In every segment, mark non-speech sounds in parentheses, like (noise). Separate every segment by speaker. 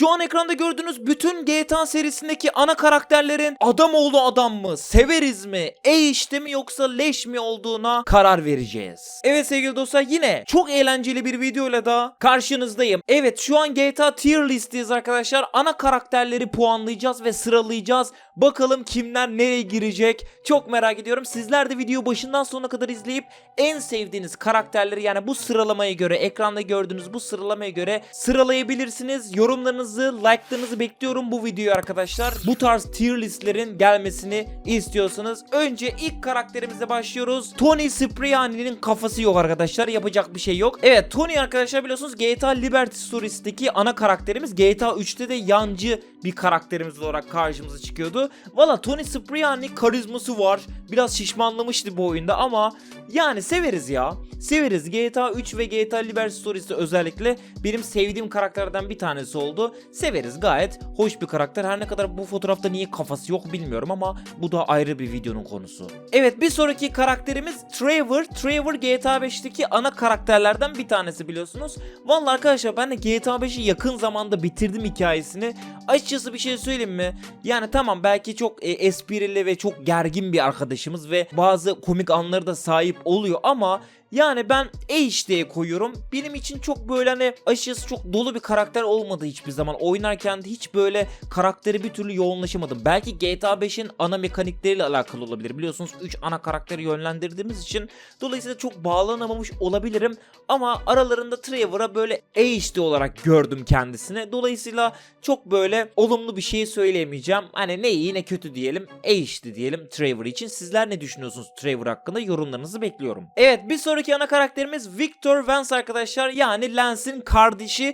Speaker 1: Şu an ekranda gördüğünüz bütün GTA serisindeki ana karakterlerin adam oğlu adam mı, severiz mi, e işte mi yoksa leş mi olduğuna karar vereceğiz. Evet sevgili dostlar yine çok eğlenceli bir videoyla da karşınızdayım. Evet şu an GTA tier listeyiz arkadaşlar. Ana karakterleri puanlayacağız ve sıralayacağız. Bakalım kimler nereye girecek çok merak ediyorum. Sizler de video başından sonuna kadar izleyip en sevdiğiniz karakterleri yani bu sıralamaya göre ekranda gördüğünüz bu sıralamaya göre sıralayabilirsiniz. Yorumlarınızı, like'larınızı bekliyorum bu videoyu arkadaşlar. Bu tarz tier listlerin gelmesini istiyorsanız önce ilk karakterimize başlıyoruz. Tony Cipriani'nin kafası yok arkadaşlar. Yapacak bir şey yok. Evet Tony arkadaşlar biliyorsunuz GTA Liberty Stories'teki ana karakterimiz. GTA 3'te de yancı bir karakterimiz olarak karşımıza çıkıyordu. Valla Tony Cipriani karizması var. Biraz şişmanlamıştı bu oyunda ama yani severiz ya. Severiz. GTA 3 ve GTA Liberty Stories'te özellikle benim sevdiğim karakterlerden bir tanesi oldu. Severiz gayet hoş bir karakter. Her ne kadar bu fotoğrafta niye kafası yok bilmiyorum ama bu da ayrı bir videonun konusu. Evet bir sonraki karakterimiz Trevor. Trevor GTA 5'teki ana karakterlerden bir tanesi biliyorsunuz. Vallahi arkadaşlar ben de GTA 5'i yakın zamanda bitirdim hikayesini. Açıkçası bir şey söyleyeyim mi? Yani tamam belki çok e, esprili ve çok gergin bir arkadaşımız ve bazı komik anları da sahip oluyor ama yani ben HD'ye koyuyorum. Benim için çok böyle hani aşırısı çok dolu bir karakter olmadı hiçbir zaman. Oynarken hiç böyle karakteri bir türlü yoğunlaşamadım. Belki GTA 5'in ana mekanikleriyle alakalı olabilir. Biliyorsunuz 3 ana karakteri yönlendirdiğimiz için dolayısıyla çok bağlanamamış olabilirim. Ama aralarında Trevor'a böyle HD olarak gördüm kendisini. Dolayısıyla çok böyle olumlu bir şey söyleyemeyeceğim. Hani ne iyi ne kötü diyelim. HD diyelim Trevor için. Sizler ne düşünüyorsunuz Trevor hakkında? Yorumlarınızı bekliyorum. Evet bir sonraki ana karakterimiz Victor Vance arkadaşlar. Yani Lance'in kardeşi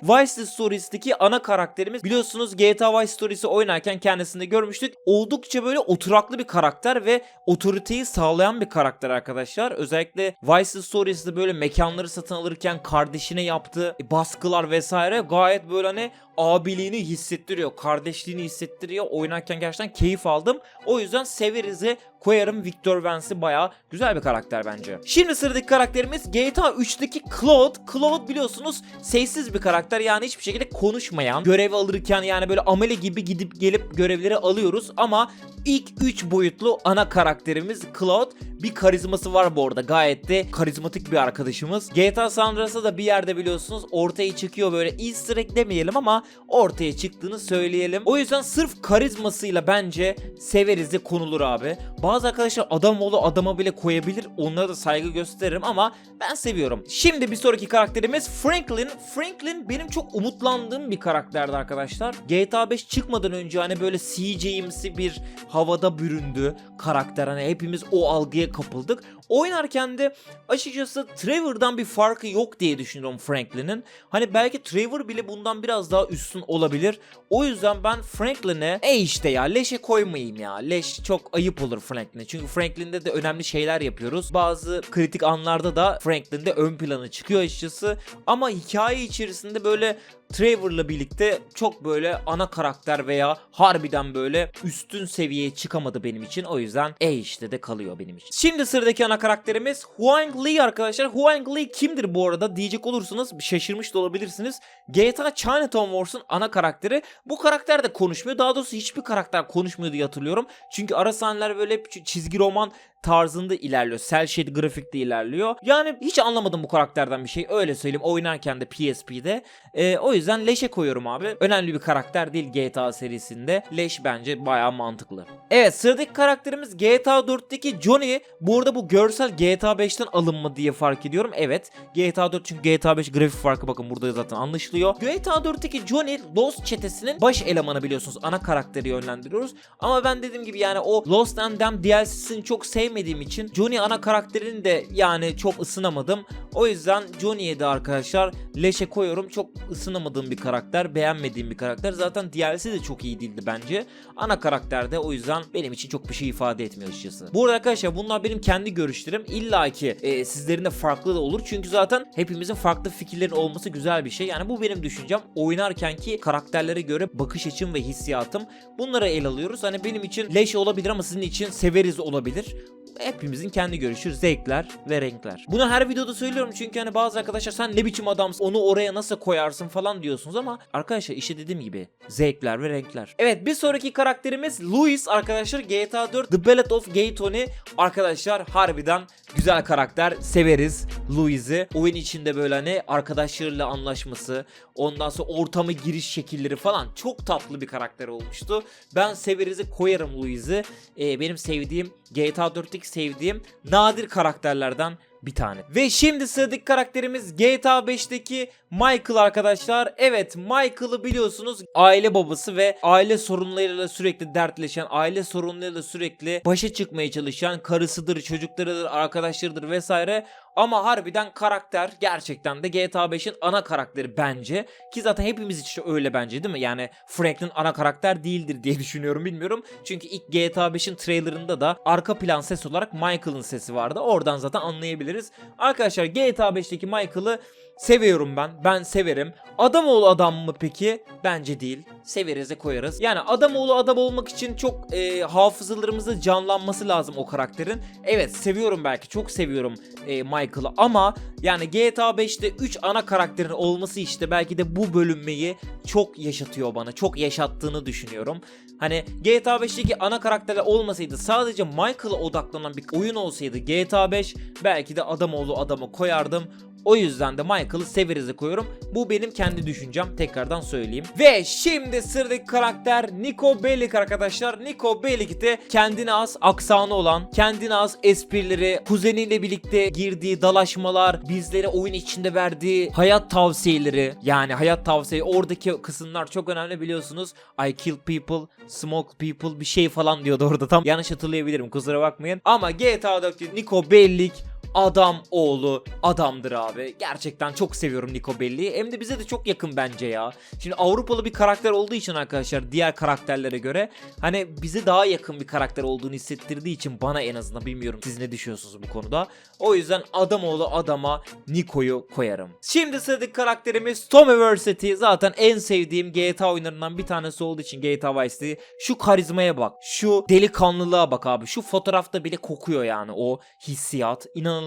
Speaker 1: Vice City Stories'teki ana karakterimiz. Biliyorsunuz GTA Vice Stories'i oynarken kendisini görmüştük. Oldukça böyle oturaklı bir karakter ve otoriteyi sağlayan bir karakter arkadaşlar. Özellikle Vice City Stories'de böyle mekanları satın alırken kardeşine yaptığı baskılar vesaire gayet böyle hani abiliğini hissettiriyor, kardeşliğini hissettiriyor. Oynarken gerçekten keyif aldım. O yüzden severiz'e koyarım Victor Vance'i baya güzel bir karakter bence. Şimdi sıradaki karakterimiz GTA 3'teki Claude. Claude biliyorsunuz sessiz bir karakter yani hiçbir şekilde konuşmayan. Görev alırken yani böyle amele gibi gidip gelip görevleri alıyoruz ama ilk 3 boyutlu ana karakterimiz Claude bir karizması var bu arada. Gayet de karizmatik bir arkadaşımız. GTA San Andreas'ta da bir yerde biliyorsunuz ortaya çıkıyor böyle easter egg demeyelim ama ortaya çıktığını söyleyelim. O yüzden sırf karizmasıyla bence Severiz'e konulur abi. Bazı arkadaşlar adam oğlu adama bile koyabilir. Onlara da saygı gösteririm ama ben seviyorum. Şimdi bir sonraki karakterimiz Franklin. Franklin benim çok umutlandığım bir karakterdi arkadaşlar. GTA 5 çıkmadan önce hani böyle CJ'imsi bir havada büründü karakter. Hani hepimiz o algıya kapıldık. Oynarken de açıkçası Trevor'dan bir farkı yok diye düşünüyorum Franklin'in. Hani belki Trevor bile bundan biraz daha üstün olabilir. O yüzden ben Franklin'e e işte ya leşe koymayayım ya. Leş çok ayıp olur Franklin'e. Çünkü Franklin'de de önemli şeyler yapıyoruz. Bazı kritik anlarda da Franklin'de ön plana çıkıyor açıkçası. Ama hikaye içerisinde böyle Trevor'la birlikte çok böyle ana karakter veya harbiden böyle üstün seviyeye çıkamadı benim için. O yüzden E işte de kalıyor benim için. Şimdi sıradaki ana karakterimiz Huang Lee arkadaşlar. Huang Lee kimdir bu arada diyecek olursanız şaşırmış da olabilirsiniz. GTA Chinatown Wars'un ana karakteri. Bu karakter de konuşmuyor. Daha doğrusu hiçbir karakter konuşmuyor diye hatırlıyorum. Çünkü ara sahneler böyle çizgi roman tarzında ilerliyor. Cel shade grafikte ilerliyor. Yani hiç anlamadım bu karakterden bir şey. Öyle söyleyeyim. Oynarken de PSP'de. Ee, o yüzden Leş'e koyuyorum abi. Önemli bir karakter değil GTA serisinde. Leş bence bayağı mantıklı. Evet sıradaki karakterimiz GTA 4'teki Johnny. Bu arada bu görsel GTA 5'ten alınma diye fark ediyorum. Evet. GTA 4 çünkü GTA 5 grafik farkı bakın burada zaten anlaşılıyor. GTA 4'teki Johnny Lost çetesinin baş elemanı biliyorsunuz. Ana karakteri yönlendiriyoruz. Ama ben dediğim gibi yani o Lost and Damned DLC'sini çok sevmediğim için Johnny ana karakterini de yani çok ısınamadım. O yüzden Johnny'ye de arkadaşlar leşe koyuyorum. Çok ısınamadığım bir karakter, beğenmediğim bir karakter. Zaten DLC de çok iyi değildi bence. Ana karakterde o yüzden benim için çok bir şey ifade etmiyor açıkçası. Bu arada arkadaşlar bunlar benim kendi görüşlerim. İlla ki e, sizlerin de farklı da olur. Çünkü zaten hepimizin farklı fikirlerin olması güzel bir şey. Yani bu benim düşüncem. Oynarken ki karakterlere göre bakış açım ve hissiyatım. Bunları ele alıyoruz. Hani benim için leş olabilir ama sizin için severiz olabilir. Hepimizin kendi görüşü, zevkler ve renkler. Bunu her videoda söylüyorum çünkü hani bazı arkadaşlar sen ne biçim adamsın onu oraya nasıl koyarsın falan diyorsunuz ama arkadaşlar işte dediğim gibi zevkler ve renkler. Evet bir sonraki karakterimiz Louis arkadaşlar GTA 4 The Ballad of Gay Tony arkadaşlar harbiden güzel karakter severiz Louis'i. Oyun içinde böyle hani arkadaşlarıyla anlaşması ondan sonra ortamı giriş şekilleri falan çok tatlı bir karakter olmuştu. Ben severiz'i koyarım Louis'i. Ee, benim sevdiğim GTA 4'teki sevdiğim nadir karakterlerden bir tane. Ve şimdi sıradaki karakterimiz GTA 5'teki Michael arkadaşlar. Evet Michael'ı biliyorsunuz aile babası ve aile sorunlarıyla sürekli dertleşen, aile sorunlarıyla sürekli başa çıkmaya çalışan karısıdır, çocuklarıdır, arkadaşlarıdır vesaire. Ama harbiden karakter gerçekten de GTA 5'in ana karakteri bence. Ki zaten hepimiz için öyle bence değil mi? Yani Franklin ana karakter değildir diye (laughs) düşünüyorum bilmiyorum. Çünkü ilk GTA 5'in trailerında da arka plan ses olarak Michael'ın sesi vardı. Oradan zaten anlayabiliriz. Arkadaşlar GTA 5'teki Michael'ı seviyorum ben. Ben severim. Adamoğlu adam mı peki? Bence değil. Severiz de koyarız. Yani Adamoğlu adam olmak için çok e, hafızalarımızda canlanması lazım o karakterin. Evet seviyorum belki. Çok seviyorum e, Michael'ı ama yani GTA 5'te 3 ana karakterin olması işte belki de bu bölünmeyi çok yaşatıyor bana. Çok yaşattığını düşünüyorum. Hani GTA 5'teki ana karakterler olmasaydı sadece Michael'a odaklanan bir oyun olsaydı GTA 5 belki de Adamoğlu adamı koyardım. O yüzden de Michael'ı Severiz'e koyuyorum. Bu benim kendi düşüncem. Tekrardan söyleyeyim. Ve şimdi sıradaki karakter Nico Bellic arkadaşlar. Nico Bellic de kendine az aksanı olan, kendine az esprileri, kuzeniyle birlikte girdiği dalaşmalar, bizlere oyun içinde verdiği hayat tavsiyeleri. Yani hayat tavsiye oradaki kısımlar çok önemli biliyorsunuz. I kill people, smoke people bir şey falan diyordu orada tam. Yanlış hatırlayabilirim kusura bakmayın. Ama GTA 4'te Nico Bellic adam oğlu adamdır abi. Gerçekten çok seviyorum Nico Bellic'i. Hem de bize de çok yakın bence ya. Şimdi Avrupalı bir karakter olduğu için arkadaşlar diğer karakterlere göre hani bize daha yakın bir karakter olduğunu hissettirdiği için bana en azından bilmiyorum siz ne düşünüyorsunuz bu konuda. O yüzden adam oğlu adama Nico'yu koyarım. Şimdi sıradaki karakterimiz Tom University. Zaten en sevdiğim GTA oyunlarından bir tanesi olduğu için GTA Vice City. Şu karizmaya bak. Şu delikanlılığa bak abi. Şu fotoğrafta bile kokuyor yani o hissiyat. İnanılmaz.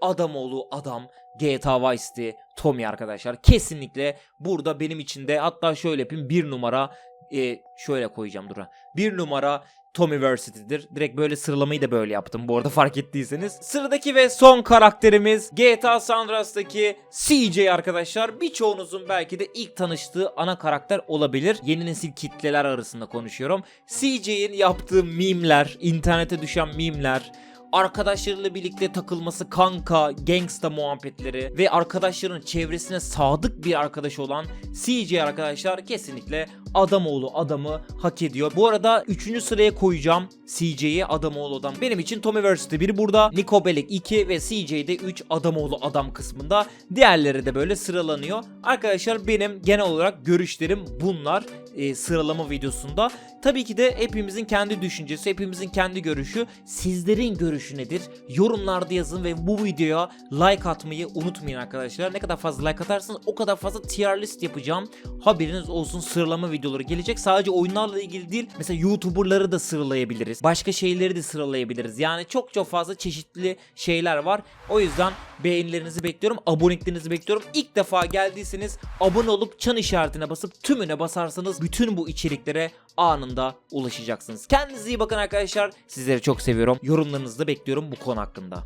Speaker 1: Adam oğlu adam. GTA Vice City Tommy arkadaşlar. Kesinlikle burada benim için de hatta şöyle yapayım bir numara e, şöyle koyacağım dura. Bir numara Tommyversity'dir. Direkt böyle sıralamayı da böyle yaptım bu arada fark ettiyseniz. Sıradaki ve son karakterimiz GTA San Andreas'taki CJ arkadaşlar. Birçoğunuzun belki de ilk tanıştığı ana karakter olabilir. Yeni nesil kitleler arasında konuşuyorum. CJ'in yaptığı mimler, internete düşen mimler, arkadaşlarıyla birlikte takılması kanka, gangsta muhabbetleri ve arkadaşların çevresine sadık bir arkadaş olan CJ arkadaşlar kesinlikle Adamoğlu adamı hak ediyor. Bu arada 3. sıraya koyacağım CJ'yi Adamoğlu adam. Benim için Tommyversity 1 burada, Nico Bellic 2 ve CJ'de 3 Adamoğlu adam kısmında. Diğerleri de böyle sıralanıyor. Arkadaşlar benim genel olarak görüşlerim bunlar e, sıralama videosunda. Tabii ki de hepimizin kendi düşüncesi, hepimizin kendi görüşü. Sizlerin görüşü nedir? Yorumlarda yazın ve bu videoya like atmayı unutmayın arkadaşlar. Ne kadar fazla like atarsanız o kadar fazla tier list yapacağım. Haberiniz olsun sıralama videoları gelecek. Sadece oyunlarla ilgili değil. Mesela YouTuber'ları da sıralayabiliriz. Başka şeyleri de sıralayabiliriz. Yani çok çok fazla çeşitli şeyler var. O yüzden beğenilerinizi bekliyorum. Aboneliklerinizi bekliyorum. İlk defa geldiyseniz abone olup çan işaretine basıp tümüne basarsanız bütün bu içeriklere anında ulaşacaksınız. Kendinize iyi bakın arkadaşlar. Sizleri çok seviyorum. Yorumlarınızı da bekliyorum bu konu hakkında.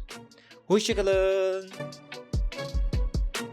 Speaker 1: Hoşçakalın.